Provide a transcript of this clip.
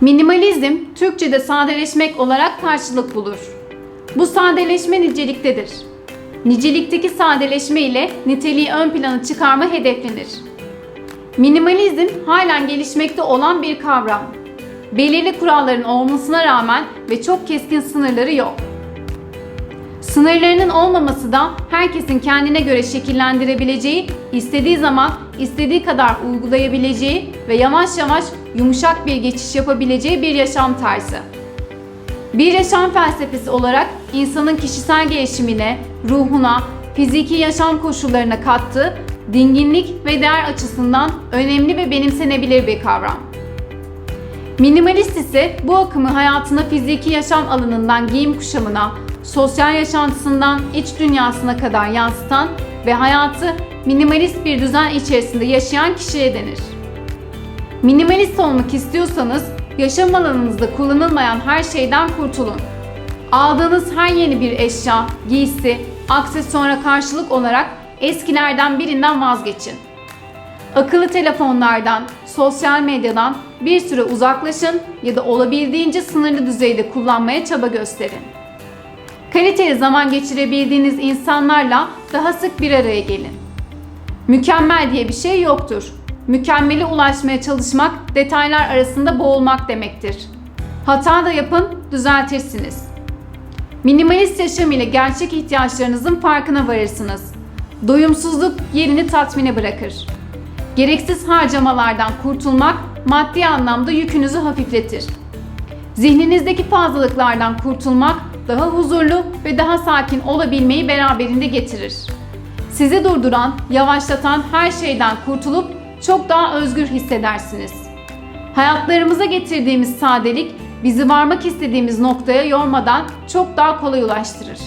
Minimalizm, Türkçe'de sadeleşmek olarak karşılık bulur. Bu sadeleşme niceliktedir. Nicelikteki sadeleşme ile niteliği ön plana çıkarma hedeflenir. Minimalizm halen gelişmekte olan bir kavram. Belirli kuralların olmasına rağmen ve çok keskin sınırları yok. Sınırlarının olmaması da herkesin kendine göre şekillendirebileceği, istediği zaman istediği kadar uygulayabileceği ve yavaş yavaş yumuşak bir geçiş yapabileceği bir yaşam tarzı. Bir yaşam felsefesi olarak insanın kişisel gelişimine, ruhuna, fiziki yaşam koşullarına kattığı dinginlik ve değer açısından önemli ve benimsenebilir bir kavram. Minimalist ise bu akımı hayatına fiziki yaşam alanından giyim kuşamına, sosyal yaşantısından iç dünyasına kadar yansıtan ve hayatı minimalist bir düzen içerisinde yaşayan kişiye denir. Minimalist olmak istiyorsanız yaşam alanınızda kullanılmayan her şeyden kurtulun. Aldığınız her yeni bir eşya, giysi, aksesuara karşılık olarak eskilerden birinden vazgeçin. Akıllı telefonlardan, sosyal medyadan bir süre uzaklaşın ya da olabildiğince sınırlı düzeyde kullanmaya çaba gösterin. Kaliteli zaman geçirebildiğiniz insanlarla daha sık bir araya gelin. Mükemmel diye bir şey yoktur. Mükemmele ulaşmaya çalışmak detaylar arasında boğulmak demektir. Hata da yapın, düzeltirsiniz. Minimalist yaşam ile gerçek ihtiyaçlarınızın farkına varırsınız. Doyumsuzluk yerini tatmine bırakır. Gereksiz harcamalardan kurtulmak maddi anlamda yükünüzü hafifletir. Zihninizdeki fazlalıklardan kurtulmak daha huzurlu ve daha sakin olabilmeyi beraberinde getirir. Sizi durduran, yavaşlatan her şeyden kurtulup çok daha özgür hissedersiniz. Hayatlarımıza getirdiğimiz sadelik bizi varmak istediğimiz noktaya yormadan çok daha kolay ulaştırır.